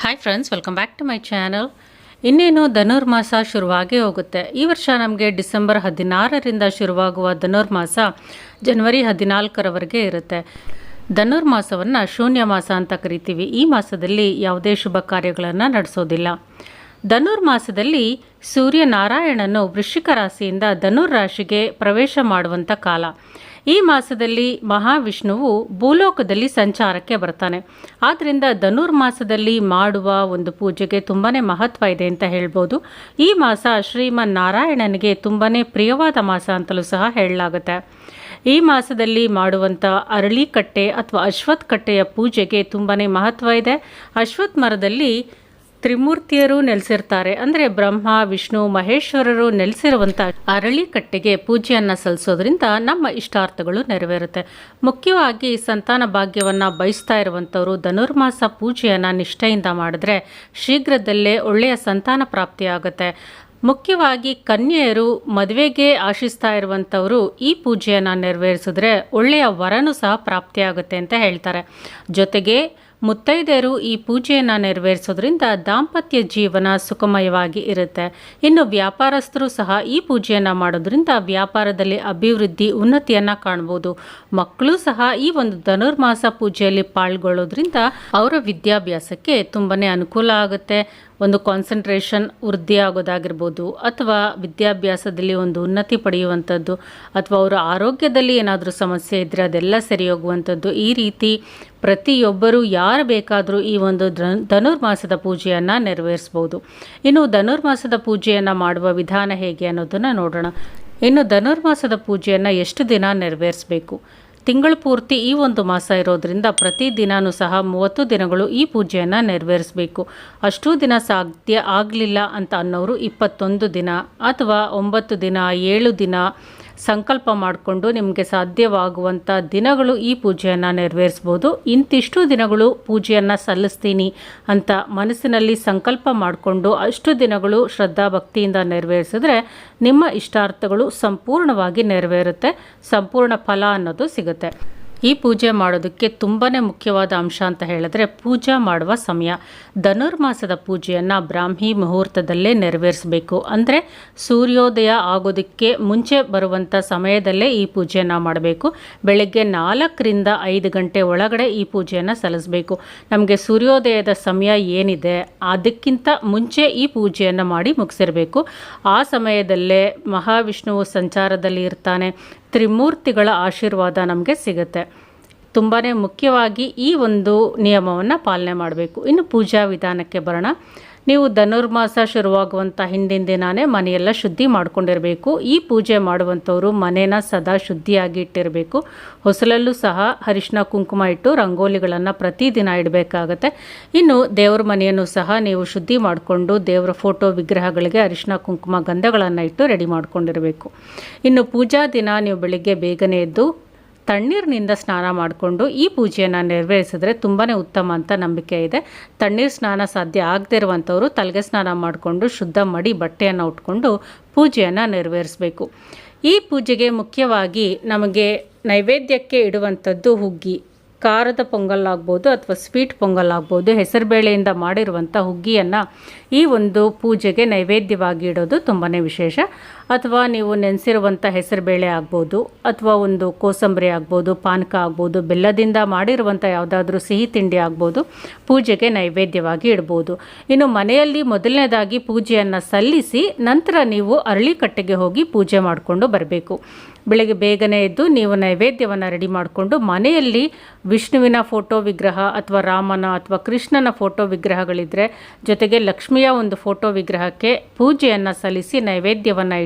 Hi friends welcome back to my channel ಇನ್ನೇನು ಧನುರ್ಮಾಸ ಶುರುವಾಗೇ ಹೋಗುತ್ತೆ. ಈ ವರ್ಷ ನಮಗೆ ಡಿಸೆಂಬರ್ ಹದಿನಾರರಿಂದ ಶುರುವಾಗುವ ಧನುರ್ಮಾಸ ಜನವರಿ ಹದಿನಾಲ್ಕರವರೆಗೆ ಇರುತ್ತೆ. ಧನುರ್ಮಾಸವನ್ನು ಶೂನ್ಯ ಮಾಸ ಅಂತ ಕರಿತೀವಿ. ಈ ಮಾಸದಲ್ಲಿ ಯಾವುದೇ ಶುಭ ಕಾರ್ಯಗಳನ್ನು ನಡೆಸೋದಿಲ್ಲ. ಧನುರ್ಮಾಸದಲ್ಲಿ ಸೂರ್ಯನಾರಾಯಣನು ವೃಶ್ಚಿಕ ರಾಶಿಯಿಂದ ಧನುರ್ ರಾಶಿಗೆ ಪ್ರವೇಶ ಮಾಡುವಂಥ ಕಾಲ. ಈ ಮಾಸದಲ್ಲಿ ಮಹಾವಿಷ್ಣುವು ಭೂಲೋಕದಲ್ಲಿ ಸಂಚಾರಕ್ಕೆ ಬರ್ತಾನೆ. ಆದ್ದರಿಂದ ಧನುರ್ಮಾಸದಲ್ಲಿ ಮಾಡುವ ಒಂದು ಪೂಜೆಗೆ ತುಂಬಾ ಮಹತ್ವ ಇದೆ ಅಂತ ಹೇಳ್ಬೋದು. ಈ ಮಾಸ ಶ್ರೀಮನ್ ನಾರಾಯಣನಿಗೆ ತುಂಬಾ ಪ್ರಿಯವಾದ ಮಾಸ ಅಂತಲೂ ಸಹ ಹೇಳಲಾಗುತ್ತೆ. ಈ ಮಾಸದಲ್ಲಿ ಮಾಡುವಂಥ ಅರಳಿಕಟ್ಟೆ ಅಥವಾ ಅಶ್ವತ್ ಕಟ್ಟೆಯ ಪೂಜೆಗೆ ತುಂಬಾ ಮಹತ್ವ ಇದೆ. ಅಶ್ವತ್ಥ ಮರದಲ್ಲಿ ತ್ರಿಮೂರ್ತಿಯರು ನೆಲೆಸಿರ್ತಾರೆ. ಅಂದರೆ ಬ್ರಹ್ಮ, ವಿಷ್ಣು, ಮಹೇಶ್ವರರು ನೆಲೆಸಿರುವಂಥ ಅರಳಿಕಟ್ಟೆಗೆ ಪೂಜೆಯನ್ನು ಸಲ್ಲಿಸೋದ್ರಿಂದ ನಮ್ಮ ಇಷ್ಟಾರ್ಥಗಳು ನೆರವೇರುತ್ತೆ. ಮುಖ್ಯವಾಗಿ ಸಂತಾನ ಭಾಗ್ಯವನ್ನು ಬಯಸ್ತಾ ಇರುವಂಥವರು ಧನುರ್ಮಾಸ ಪೂಜೆಯನ್ನು ನಿಷ್ಠೆಯಿಂದ ಮಾಡಿದ್ರೆ ಶೀಘ್ರದಲ್ಲೇ ಒಳ್ಳೆಯ ಸಂತಾನ ಪ್ರಾಪ್ತಿಯಾಗುತ್ತೆ ಮುಖ್ಯವಾಗಿ ಕನ್ಯೆಯರು ಮದುವೆಗೆ ಆಶಿಸ್ತಾ ಇರುವಂಥವರು ಈ ಪೂಜೆಯನ್ನು ನೆರವೇರಿಸಿದ್ರೆ ಒಳ್ಳೆಯ ವರನು ಸಹ ಪ್ರಾಪ್ತಿಯಾಗುತ್ತೆ ಅಂತ ಹೇಳ್ತಾರೆ. ಜೊತೆಗೆ ಮುತ್ತೈದೆಯರು ಈ ಪೂಜೆಯನ್ನು ನೆರವೇರಿಸೋದ್ರಿಂದ ದಾಂಪತ್ಯ ಜೀವನ ಸುಖಮಯವಾಗಿ ಇರುತ್ತೆ. ಇನ್ನು ವ್ಯಾಪಾರಸ್ಥರು ಸಹ ಈ ಪೂಜೆಯನ್ನು ಮಾಡೋದ್ರಿಂದ ವ್ಯಾಪಾರದಲ್ಲಿ ಅಭಿವೃದ್ಧಿ, ಉನ್ನತಿಯನ್ನು ಕಾಣ್ಬೋದು. ಮಕ್ಕಳು ಸಹ ಈ ಒಂದು ಧನುರ್ಮಾಸ ಪೂಜೆಯಲ್ಲಿ ಪಾಲ್ಗೊಳ್ಳೋದ್ರಿಂದ ಅವರ ವಿದ್ಯಾಭ್ಯಾಸಕ್ಕೆ ತುಂಬಾ ಅನುಕೂಲ ಆಗುತ್ತೆ. ಒಂದು ಕಾನ್ಸಂಟ್ರೇಷನ್ ವೃದ್ಧಿ ಆಗೋದಾಗಿರ್ಬೋದು ಅಥವಾ ವಿದ್ಯಾಭ್ಯಾಸದಲ್ಲಿ ಒಂದು ಉನ್ನತಿ ಪಡೆಯುವಂಥದ್ದು ಅಥವಾ ಅವರ ಆರೋಗ್ಯದಲ್ಲಿ ಏನಾದರೂ ಸಮಸ್ಯೆ ಇದ್ದರೆ ಅದೆಲ್ಲ ಸರಿ ಹೋಗುವಂಥದ್ದು ಈ ರೀತಿ ಪ್ರತಿಯೊಬ್ಬರು ಯಾರು ಬೇಕಾದರೂ ಈ ಒಂದು ಧನ್, ಧನುರ್ಮಾಸದ ಪೂಜೆಯನ್ನು ನೆರವೇರಿಸ್ಬೋದು. ಇನ್ನು ಧನುರ್ಮಾಸದ ಪೂಜೆಯನ್ನು ಮಾಡುವ ವಿಧಾನ ಹೇಗೆ ಅನ್ನೋದನ್ನು ನೋಡೋಣ. ಇನ್ನು ಧನುರ್ಮಾಸದ ಪೂಜೆಯನ್ನು ಎಷ್ಟು ದಿನ ನೆರವೇರಿಸಬೇಕು? ತಿಂಗಳು ಪೂರ್ತಿ ಈ ಒಂದು ಮಾಸ ಇರೋದರಿಂದ ಪ್ರತಿ ದಿನವೂ ಸಹ ಮೂವತ್ತು ದಿನಗಳು ಈ ಪೂಜೆಯನ್ನು ನೆರವೇರಿಸಬೇಕು. ಅಷ್ಟೂ ದಿನ ಸಾಧ್ಯ ಆಗಲಿಲ್ಲ ಅಂತ ಅನ್ನೋರು ಇಪ್ಪತ್ತೊಂದು ದಿನ ಅಥವಾ ಒಂಬತ್ತು ದಿನ, ಏಳು ದಿನ ಸಂಕಲ್ಪ ಮಾಡಿಕೊಂಡು ನಿಮಗೆ ಸಾಧ್ಯವಾಗುವಂಥ ದಿನಗಳು ಈ ಪೂಜೆಯನ್ನು ನೆರವೇರಿಸ್ಬೋದು. ಇಂತಿಷ್ಟು ದಿನಗಳು ಪೂಜೆಯನ್ನು ಸಲ್ಲಿಸ್ತೀನಿ ಅಂತ ಮನಸ್ಸಿನಲ್ಲಿ ಸಂಕಲ್ಪ ಮಾಡಿಕೊಂಡು ಅಷ್ಟು ದಿನಗಳು ಶ್ರದ್ಧಾ ಭಕ್ತಿಯಿಂದ ನೆರವೇರಿಸಿದ್ರೆ ನಿಮ್ಮ ಇಷ್ಟಾರ್ಥಗಳು ಸಂಪೂರ್ಣವಾಗಿ ನೆರವೇರುತ್ತೆ. ಸಂಪೂರ್ಣ ಫಲ ಅನ್ನೋದು ಸಿಗುತ್ತೆ. ಈ ಪೂಜೆ ಮಾಡೋದಕ್ಕೆ ತುಂಬಾ ಮುಖ್ಯವಾದ ಅಂಶ ಅಂತ ಹೇಳಿದ್ರೆ ಪೂಜಾ ಮಾಡುವ ಸಮಯ. ಧನುರ್ಮಾಸದ ಪೂಜೆಯನ್ನು ಬ್ರಾಹ್ಮಿ ಮುಹೂರ್ತದಲ್ಲೇ ನೆರವೇರಿಸಬೇಕು. ಅಂದರೆ ಸೂರ್ಯೋದಯ ಆಗೋದಕ್ಕೆ ಮುಂಚೆ ಬರುವಂಥ ಸಮಯದಲ್ಲೇ ಈ ಪೂಜೆಯನ್ನು ಮಾಡಬೇಕು. ಬೆಳಗ್ಗೆ ನಾಲ್ಕರಿಂದ ಐದು ಗಂಟೆ ಒಳಗಡೆ ಈ ಪೂಜೆಯನ್ನು ಸಲ್ಲಿಸಬೇಕು. ನಮಗೆ ಸೂರ್ಯೋದಯದ ಸಮಯ ಏನಿದೆ, ಅದಕ್ಕಿಂತ ಮುಂಚೆ ಈ ಪೂಜೆಯನ್ನು ಮಾಡಿ ಮುಗಿಸಿರಬೇಕು. ಆ ಸಮಯದಲ್ಲೇ ಮಹಾವಿಷ್ಣುವು ಸಂಚಾರದಲ್ಲಿ ಇರ್ತಾನೆ. ತ್ರಿಮೂರ್ತಿಗಳ ಆಶೀರ್ವಾದ ನಮಗೆ ಸಿಗುತ್ತೆ. ತುಂಬಾ ಮುಖ್ಯವಾಗಿ ಈ ಒಂದು ನಿಯಮವನ್ನು ಪಾಲನೆ ಮಾಡಬೇಕು. ಇನ್ನು ಪೂಜಾ ವಿಧಾನಕ್ಕೆ ಬರೋಣ. ನೀವು ಧನುರ್ಮಾಸ ಶುರುವಾಗುವಂಥ ಹಿಂದಿನ ದಿನಾನೇ ಮನೆಯೆಲ್ಲ ಶುದ್ಧಿ ಮಾಡ್ಕೊಂಡಿರಬೇಕು. ಈ ಪೂಜೆ ಮಾಡುವಂಥವರು ಮನೇನ ಸದಾ ಶುದ್ಧಿಯಾಗಿ ಇಟ್ಟಿರಬೇಕು. ಹೊಸಲಲ್ಲೂ ಸಹ ಅರಿಶಿನ ಕುಂಕುಮ ಇಟ್ಟು ರಂಗೋಲಿಗಳನ್ನು ಪ್ರತಿದಿನ ಇಡಬೇಕಾಗತ್ತೆ. ಇನ್ನು ದೇವ್ರ ಮನೆಯನ್ನು ಸಹ ನೀವು ಶುದ್ಧಿ ಮಾಡಿಕೊಂಡು ದೇವರ ಫೋಟೋ ವಿಗ್ರಹಗಳಿಗೆ ಅರಿಶಿನ ಕುಂಕುಮ ಗಂಧಗಳನ್ನು ಇಟ್ಟು ರೆಡಿ ಮಾಡ್ಕೊಂಡಿರಬೇಕು. ಇನ್ನು ಪೂಜಾ ದಿನ ನೀವು ಬೆಳಿಗ್ಗೆ ಬೇಗನೆ ಎದ್ದು ತಣ್ಣೀರಿನಿಂದ ಸ್ನಾನ ಮಾಡಿಕೊಂಡು ಈ ಪೂಜೆಯನ್ನು ನೆರವೇರಿಸಿದ್ರೆ ತುಂಬಾ ಉತ್ತಮ ಅಂತ ನಂಬಿಕೆ ಇದೆ. ತಣ್ಣೀರು ಸ್ನಾನ ಸಾಧ್ಯ ಆಗದೇ ಇರುವಂಥವರು ತಲೆಗೆ ಸ್ನಾನ ಮಾಡಿಕೊಂಡು ಶುದ್ಧ ಮಡಿ ಬಟ್ಟೆಯನ್ನು ಉಟ್ಕೊಂಡು ಪೂಜೆಯನ್ನು ನೆರವೇರಿಸಬೇಕು. ಈ ಪೂಜೆಗೆ ಮುಖ್ಯವಾಗಿ ನಮಗೆ ನೈವೇದ್ಯಕ್ಕೆ ಇಡುವಂಥದ್ದು ಹುಗ್ಗಿ, ಖಾರದ ಪೊಂಗಲ್ ಆಗ್ಬೋದು ಅಥವಾ ಸ್ವೀಟ್ ಪೊಂಗಲ್ ಆಗ್ಬೋದು ಹೆಸರುಬೇಳೆಯಿಂದ ಮಾಡಿರುವಂಥ ಹುಗ್ಗಿಯನ್ನು ಈ ಒಂದು ಪೂಜೆಗೆ ನೈವೇದ್ಯವಾಗಿ ಇಡೋದು ತುಂಬಾ ವಿಶೇಷ. ಅಥವಾ ನೀವು ನೆನೆಸಿರುವಂಥ ಹೆಸರುಬೇಳೆ ಆಗ್ಬೋದು, ಅಥವಾ ಒಂದು ಕೋಸಂಬರಿ ಆಗ್ಬೋದು, ಪಾನಕ ಆಗ್ಬೋದು, ಬೆಲ್ಲದಿಂದ ಮಾಡಿರುವಂಥ ಯಾವುದಾದ್ರೂ ಸಿಹಿ ತಿಂಡಿ ಆಗ್ಬೋದು, ಪೂಜೆಗೆ ನೈವೇದ್ಯವಾಗಿ ಇಡ್ಬೋದು. ಇನ್ನು ಮನೆಯಲ್ಲಿ ಮೊದಲನೇದಾಗಿ ಪೂಜೆಯನ್ನು ಸಲ್ಲಿಸಿ ನಂತರ ನೀವು ಅರಳಿಕಟ್ಟೆಗೆ ಹೋಗಿ ಪೂಜೆ ಮಾಡಿಕೊಂಡು ಬರಬೇಕು. ಬೆಳಗ್ಗೆ ಬೇಗನೆ ಎದ್ದು ನೀವು ನೈವೇದ್ಯವನ್ನು ರೆಡಿ ಮಾಡಿಕೊಂಡು ಮನೆಯಲ್ಲಿ ವಿಷ್ಣುವಿನ ಫೋಟೋ ವಿಗ್ರಹ ಅಥವಾ ರಾಮನ ಅಥವಾ ಕೃಷ್ಣನ ಫೋಟೋ ವಿಗ್ರಹಗಳಿದ್ದರೆ ಜೊತೆಗೆ ಲಕ್ಷ್ಮಿಯ ಒಂದು ಫೋಟೋ ವಿಗ್ರಹಕ್ಕೆ ಪೂಜೆಯನ್ನು ಸಲ್ಲಿಸಿ ನೈವೇದ್ಯವನ್ನು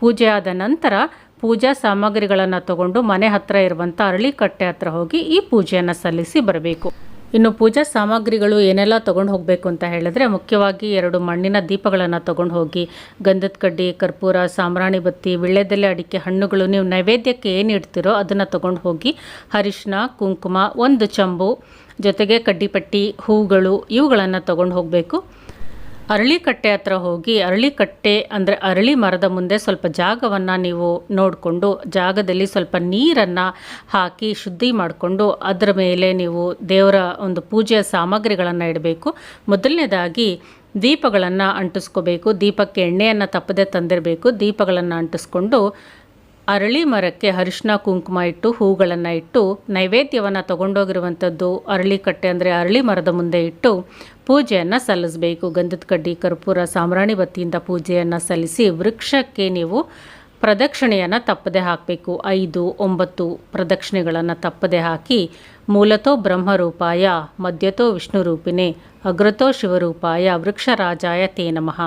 ಪೂಜೆ ಆದ ನಂತರ ಪೂಜಾ ಸಾಮಗ್ರಿಗಳನ್ನು ತಗೊಂಡು ಮನೆ ಹತ್ತಿರ ಇರುವಂಥ ಅರಳಿಕಟ್ಟೆ ಹತ್ರ ಹೋಗಿ ಈ ಪೂಜೆಯನ್ನು ಸಲ್ಲಿಸಿ ಬರಬೇಕು. ಇನ್ನು ಪೂಜಾ ಸಾಮಗ್ರಿಗಳು ಏನೆಲ್ಲ ತೊಗೊಂಡು ಹೋಗಬೇಕು ಅಂತ ಹೇಳಿದ್ರೆ ಮುಖ್ಯವಾಗಿ ಎರಡು ಮಣ್ಣಿನ ದೀಪಗಳನ್ನು ತೊಗೊಂಡು ಹೋಗಿ ಗಂಧದ ಕಡ್ಡಿ, ಕರ್ಪೂರ, ಸಾಂಬ್ರಾಣಿ ಬತ್ತಿ ವಿಳ್ಯದೆಲೆ ಅಡಿಕೆ ಹಣ್ಣುಗಳು ನೀವು ನೈವೇದ್ಯಕ್ಕೆ ಏನು ಇಡ್ತೀರೋ ಅದನ್ನು ತೊಗೊಂಡು ಹೋಗಿ ಅರಿಶಿನ ಕುಂಕುಮ, ಒಂದು ಚಂಬು, ಜೊತೆಗೆ ಕಡ್ಡಿಪಟ್ಟಿ ಹೂಗಳು ಇವುಗಳನ್ನು ತೊಗೊಂಡು ಹೋಗಬೇಕು. ಅರಳಿಕಟ್ಟೆ ಹತ್ರ ಹೋಗಿ, ಅರಳಿಕಟ್ಟೆ ಅಂದರೆ ಅರಳಿ ಮರದ ಮುಂದೆ ಸ್ವಲ್ಪ ಜಾಗವನ್ನು ನೀವು ನೋಡಿಕೊಂಡು, ಜಾಗದಲ್ಲಿ ಸ್ವಲ್ಪ ನೀರನ್ನು ಹಾಕಿ ಶುದ್ಧಿ ಮಾಡಿಕೊಂಡು, ಅದರ ಮೇಲೆ ನೀವು ದೇವರ ಒಂದು ಪೂಜೆಯ ಸಾಮಗ್ರಿಗಳನ್ನು ಇಡಬೇಕು. ಮೊದಲನೇದಾಗಿ ದೀಪಗಳನ್ನು ಅಂಟಿಸ್ಕೋಬೇಕು. ದೀಪಕ್ಕೆ ಎಣ್ಣೆಯನ್ನು ತಪ್ಪದೆ ತಂದಿರಬೇಕು. ದೀಪಗಳನ್ನು ಅಂಟಿಸ್ಕೊಂಡು ಅರಳಿ ಮರಕ್ಕೆ ಅರಿಶಿನ ಕುಂಕುಮ ಇಟ್ಟು ಹೂಗಳನ್ನು ಇಟ್ಟು ನೈವೇದ್ಯವನ್ನು ತಗೊಂಡೋಗಿರುವಂಥದ್ದು ಅರಳಿ ಕಟ್ಟೆ ಅಂದರೆ ಅರಳಿ ಮರದ ಮುಂದೆ ಇಟ್ಟು ಪೂಜೆಯನ್ನು ಸಲ್ಲಿಸಬೇಕು. ಗಂಧದ ಕಡ್ಡಿ, ಕರ್ಪೂರ ಸಾಮ್ರಾಣಿ ಬತ್ತಿಯಿಂದ ಪೂಜೆಯನ್ನು ಸಲ್ಲಿಸಿ ವೃಕ್ಷಕ್ಕೆ ನೀವು ಪ್ರದಕ್ಷಿಣೆಯನ್ನು ತಪ್ಪದೆ ಹಾಕಬೇಕು. ಐದು, ಒಂಬತ್ತು ಪ್ರದಕ್ಷಿಣೆಗಳನ್ನು ತಪ್ಪದೆ ಹಾಕಿ ಮೂಲತೋ ಬ್ರಹ್ಮರೂಪಾಯ, ಮಧ್ಯತೋ ವಿಷ್ಣು ರೂಪಿಣೆ ಅಗ್ರತೋ ಶಿವರೂಪಾಯ, ವೃಕ್ಷರಾಜಾಯ ತೇ ನಮಃ.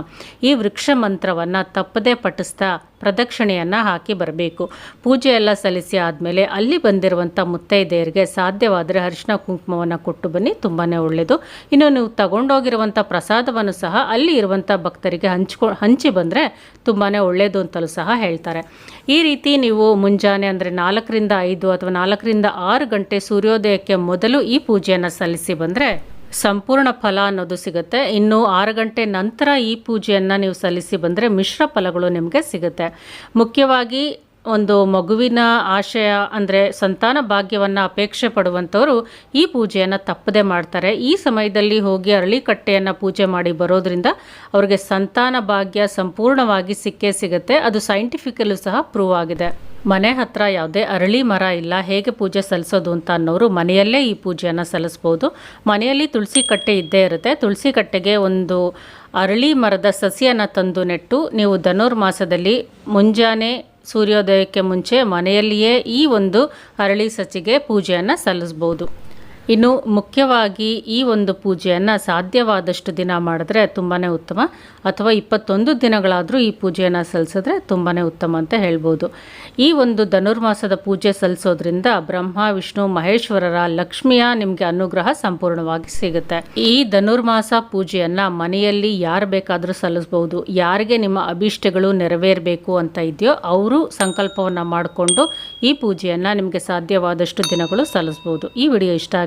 ಈ ವೃಕ್ಷ ಮಂತ್ರವನ್ನು ತಪ್ಪದೆ ಪಠಿಸ್ತಾ ಪ್ರದಕ್ಷಿಣೆಯನ್ನು ಹಾಕಿ ಬರಬೇಕು. ಪೂಜೆ ಎಲ್ಲ ಸಲ್ಲಿಸಿ ಆದಮೇಲೆ ಅಲ್ಲಿ ಬಂದಿರುವಂಥ ಮುತ್ತೈದೆಯರಿಗೆ ಸಾಧ್ಯವಾದರೆ ಅರಿಶಿನ ಕುಂಕುಮವನ್ನು ಕೊಟ್ಟು ಬನ್ನಿ ತುಂಬಾ ಒಳ್ಳೆಯದು ಇನ್ನು ನೀವು ತಗೊಂಡೋಗಿರುವಂಥ ಪ್ರಸಾದವನ್ನು ಸಹ ಅಲ್ಲಿ ಇರುವಂಥ ಭಕ್ತರಿಗೆ ಹಂಚ್ಕೊ, ಹಂಚಿ ಬಂದರೆ ತುಂಬಾ ಒಳ್ಳೆಯದು ಅಂತಲೂ ಸಹ ಹೇಳ್ತಾರೆ. ಈ ರೀತಿ ನೀವು ಮುಂಜಾನೆ ಅಂದರೆ ನಾಲ್ಕರಿಂದ ಐದು ಅಥವಾ ನಾಲ್ಕರಿಂದ ಆರು ಗಂಟೆ ಸೂರ್ಯೋದಯಕ್ಕೆ ಮೊದಲು ಈ ಪೂಜೆಯನ್ನು ಸಲ್ಲಿಸಿ ಬಂದರೆ ಸಂಪೂರ್ಣ ಫಲ ಅನ್ನೋದು ಸಿಗುತ್ತೆ. ಇನ್ನು ಆರು ಗಂಟೆ ನಂತರ ಈ ಪೂಜೆಯನ್ನು ನೀವು ಸಲ್ಲಿಸಿ ಬಂದರೆ ಮಿಶ್ರ ಫಲಗಳು ನಿಮಗೆ ಸಿಗುತ್ತೆ. ಮುಖ್ಯವಾಗಿ ಒಂದು ಮಗುವಿನ ಆಶಯ ಅಂದರೆ ಸಂತಾನ ಭಾಗ್ಯವನ್ನು ಅಪೇಕ್ಷೆ ಪಡುವಂಥವರು ಈ ಪೂಜೆಯನ್ನು ತಪ್ಪದೆ ಮಾಡ್ತಾರೆ. ಈ ಸಮಯದಲ್ಲಿ ಹೋಗಿ ಅರಳಿಕಟ್ಟೆಯನ್ನು ಪೂಜೆ ಮಾಡಿ ಬರೋದರಿಂದ ಅವರಿಗೆ ಸಂತಾನ ಭಾಗ್ಯ ಸಂಪೂರ್ಣವಾಗಿ ಸಿಕ್ಕೇ ಸಿಗುತ್ತೆ. ಅದು ಸೈಂಟಿಫಿಕಲ್ಲೂ ಸಹ ಪ್ರೂವ್ ಆಗಿದೆ. ಮನೆ ಹತ್ರ ಯಾವುದೇ ಅರಳಿ ಮರ ಇಲ್ಲ, ಹೇಗೆ ಪೂಜೆ ಸಲ್ಲಿಸೋದು ಅಂತ ಅನ್ನೋರು ಮನೆಯಲ್ಲೇ ಈ ಪೂಜೆಯನ್ನು ಸಲ್ಲಿಸ್ಬೋದು. ಮನೆಯಲ್ಲಿ ತುಳಸಿ ಕಟ್ಟೆ ಇದ್ದೇ ಇರುತ್ತೆ. ತುಳಸಿ ಕಟ್ಟೆಗೆ ಒಂದು ಅರಳಿ ಮರದ ಸಸಿಯನ್ನು ತಂದು ನೆಟ್ಟು, ನೀವು ಧನುರ್ಮಾಸದಲ್ಲಿ ಮುಂಜಾನೆ ಸೂರ್ಯೋದಯಕ್ಕೆ ಮುಂಚೆ ಮನೆಯಲ್ಲಿಯೇ ಈ ಒಂದು ಅರಳಿ ಸಸಿಗೆ ಪೂಜೆಯನ್ನು ಸಲ್ಲಿಸ್ಬೋದು. ಇನ್ನು ಮುಖ್ಯವಾಗಿ ಈ ಒಂದು ಪೂಜೆಯನ್ನು ಸಾಧ್ಯವಾದಷ್ಟು ದಿನ ಮಾಡಿದ್ರೆ ತುಂಬಾ ಉತ್ತಮ. ಅಥವಾ ಇಪ್ಪತ್ತೊಂದು ದಿನಗಳಾದರೂ ಈ ಪೂಜೆಯನ್ನು ಸಲ್ಲಿಸಿದ್ರೆ ತುಂಬಾ ಉತ್ತಮ ಅಂತ ಹೇಳ್ಬೋದು. ಈ ಒಂದು ಧನುರ್ಮಾಸದ ಪೂಜೆ ಸಲ್ಲಿಸೋದ್ರಿಂದ ಬ್ರಹ್ಮ, ವಿಷ್ಣು, ಮಹೇಶ್ವರರ, ಲಕ್ಷ್ಮಿಯ ನಿಮಗೆ ಅನುಗ್ರಹ ಸಂಪೂರ್ಣವಾಗಿ ಸಿಗುತ್ತೆ. ಈ ಧನುರ್ಮಾಸ ಪೂಜೆಯನ್ನು ಮನೆಯಲ್ಲಿ ಯಾರು ಬೇಕಾದರೂ ಸಲ್ಲಿಸ್ಬೋದು ಯಾರಿಗೆ ನಿಮ್ಮ ಅಭಿಷ್ಟಗಳು ನೆರವೇರಬೇಕು ಅಂತ ಇದೆಯೋ ಅವರು ಸಂಕಲ್ಪವನ್ನು ಮಾಡಿಕೊಂಡು ಈ ಪೂಜೆಯನ್ನು ನಿಮಗೆ ಸಾಧ್ಯವಾದಷ್ಟು ದಿನಗಳು ಸಲ್ಲಿಸ್ಬೋದು ಈ ವಿಡಿಯೋ ಇಷ್ಟ